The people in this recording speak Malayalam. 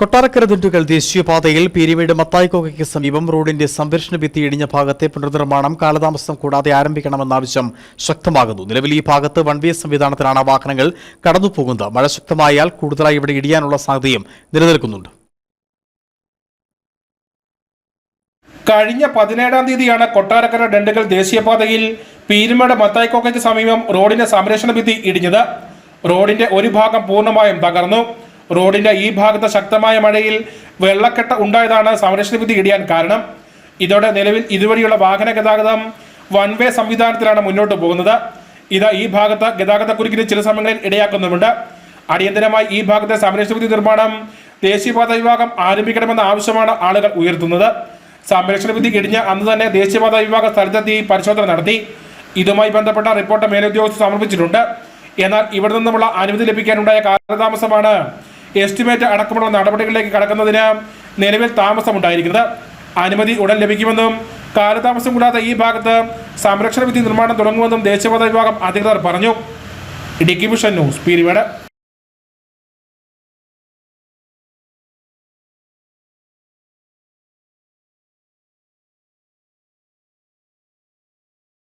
കൊട്ടാരക്കര ദിണ്ടുകൽ ദേശീയപാതയിൽ പീരിമേട് മത്തായിക്കോകയ്ക്ക് സമീപം റോഡിന്റെ സംരക്ഷണ ഭിത്തി ഇടിഞ്ഞ ഭാഗത്തെ പുനർനിർമ്മാണം കാലതാമസം കൂടാതെ ആരംഭിക്കണമെന്ന ആവശ്യം ശക്തമാകുന്നു. നിലവിൽ ഈ ഭാഗത്ത് വൺ വേ സംവിധാനത്തിലാണ് വാഹനങ്ങൾ കടന്നുപോകുന്നത്. മഴ ശക്തമായാൽ കൂടുതലായി ഇവിടെ ഇടിയാനുള്ള സാധ്യതയും നിലനിൽക്കുന്നുണ്ട്. കഴിഞ്ഞ പതിനേഴാം തീയതിയാണ് കൊട്ടാരക്കര ഡണ്ടുകൾ ദേശീയപാതയിൽ പീരിമേട് മത്തായിക്കോക്കയ്ക്ക് സമീപം റോഡിന്റെ സംരക്ഷണ ഭിത്തി ഇടിഞ്ഞത്. റോഡിന്റെ ഒരു ഭാഗം പൂർണമായും തകർന്നു. റോഡിന്റെ ഈ ഭാഗത്ത് ശക്തമായ മഴയിൽ വെള്ളക്കെട്ട ഉണ്ടായതാണ് സംരക്ഷണ വിധി ഇടിയാൻ കാരണം. ഇതോടെ നിലവിൽ ഇതുവഴിയുള്ള വാഹന ഗതാഗതം വൺ വേ സംവിധാനത്തിലാണ് മുന്നോട്ട് പോകുന്നത്. ഇത് ഈ ഭാഗത്ത് ഗതാഗതക്കുരുക്കിന് ചില സമയങ്ങളിൽ ഇടയാക്കുന്നുമുണ്ട്. അടിയന്തരമായി ഈ ഭാഗത്തെ സംരക്ഷണ വിധി നിർമ്മാണം ദേശീയപാത വിഭാഗം ആരംഭിക്കണമെന്ന ആവശ്യമാണ് ആളുകൾ ഉയർത്തുന്നത്. സംരക്ഷണ വിധി ഇടിഞ്ഞ അന്ന് തന്നെ ദേശീയപാത വിഭാഗം സ്ഥലത്തെത്തി പരിശോധന നടത്തി. ഇതുമായി ബന്ധപ്പെട്ട റിപ്പോർട്ട് മേലുദ്യോഗസ്ഥർ സമർപ്പിച്ചിട്ടുണ്ട്. എന്നാൽ ഇവിടെ നിന്നുമുള്ള അനുമതി ലഭിക്കാനുണ്ടായ കാലതാമസമാണ് എസ്റ്റിമേറ്റ് അടക്കമുള്ള നടപടികളിലേക്ക് കടക്കുന്നതിന് നിലവിൽ താമസമുണ്ടായിരിക്കുന്നത്. അനുമതി ഉടൻ ലഭിക്കുമെന്നും കാലതാമസം കൂടാതെ ഈ ഭാഗത്ത് സംരക്ഷണ വിധി നിർമ്മാണം തുടങ്ങുമെന്നും ദേശീയപാത വിഭാഗം അധികൃതർ പറഞ്ഞു. ഇടുക്കി ന്യൂസ് പീരിമേട്.